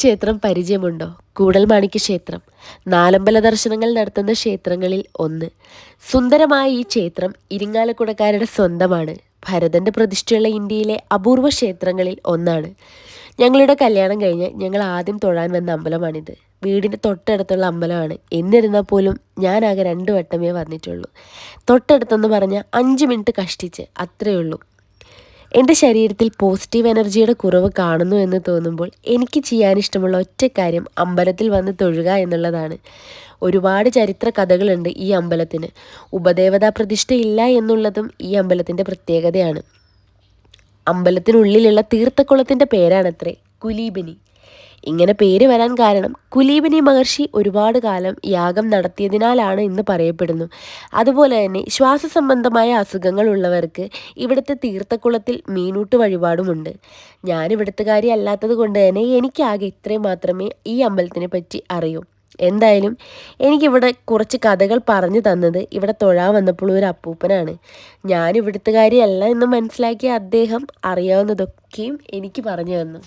ക്ഷേത്രം പരിചയമുണ്ടോ? കൂടൽമാണിക്യ ക്ഷേത്രം. നാലമ്പല ദർശനങ്ങൾ നടത്തുന്ന ക്ഷേത്രങ്ങളിൽ ഒന്ന്. സുന്ദരമായ ഈ ക്ഷേത്രം ഇരിങ്ങാലക്കുടക്കാരുടെ സ്വന്തമാണ്. ഭരതന്റെ പ്രതിഷ്ഠയുള്ള ഇന്ത്യയിലെ അപൂർവ ക്ഷേത്രങ്ങളിൽ ഒന്നാണ്. ഞങ്ങളുടെ കല്യാണം കഴിഞ്ഞ് ഞങ്ങൾ ആദ്യം തൊഴാൻ വന്ന അമ്പലമാണിത്. വീടിന്റെ തൊട്ടടുത്തുള്ള അമ്പലമാണ്. എന്നിരുന്നാൽ പോലും ഞാനാകെ രണ്ട് വട്ടമേ വന്നിട്ടുള്ളൂ. തൊട്ടടുത്തെന്ന് പറഞ്ഞാൽ അഞ്ച് മിനിറ്റ് കഷ്ടിച്ച്. അത്രയേ ഉള്ളൂ. എന്റെ ശരീരത്തിൽ പോസിറ്റീവ് എനർജിയുടെ കുറവ് കാണുന്നു എന്ന് തോന്നുമ്പോൾ എനിക്ക് ചെയ്യാൻ ഇഷ്ടമുള്ള ഒറ്റ കാര്യം അമ്പലത്തിൽ വന്ന് തൊഴുക എന്നുള്ളതാണ്. ഒരുപാട് ചരിത്ര കഥകളുണ്ട് ഈ അമ്പലത്തിന്. ഉപദേവതാ പ്രതിഷ്ഠ ഇല്ല എന്നുള്ളതും ഈ അമ്പലത്തിന്റെ പ്രത്യേകതയാണ്. അമ്പലത്തിനുള്ളിലുള്ള തീർത്ഥക്കുളത്തിന്റെ പേരാണത്രേ കുലീബിനി. ഇങ്ങനെ പേര് വരാൻ കാരണം കുലീബിനി മഹർഷി ഒരുപാട് കാലം യാഗം നടത്തിയതിനാലാണ് ഇന്ന് പറയപ്പെടുന്നു. അതുപോലെ തന്നെ ശ്വാസ സംബന്ധമായ അസുഖങ്ങൾ ഉള്ളവർക്ക് ഇവിടുത്തെ തീർത്ഥക്കുളത്തിൽ മീനൂട്ട് വഴിപാടുമുണ്ട്. ഞാൻ ഇവിടുത്തുകാരി അല്ലാത്തത് കൊണ്ട് തന്നെ എനിക്കാകെ ഇത്രയും മാത്രമേ ഈ അമ്പലത്തിനെ പറ്റി അറിയൂ. എന്തായാലും എനിക്കിവിടെ കുറച്ച് കഥകൾ പറഞ്ഞു തന്നത് ഇവിടെ തൊഴാൻ വന്നപ്പോൾ ഒരു അപ്പൂപ്പനാണ്. ഞാൻ ഇവിടുത്തുകാരിയല്ല എന്ന് മനസ്സിലാക്കിയ അദ്ദേഹം അറിയാവുന്നതൊക്കെയും എനിക്ക് പറഞ്ഞു തന്നു.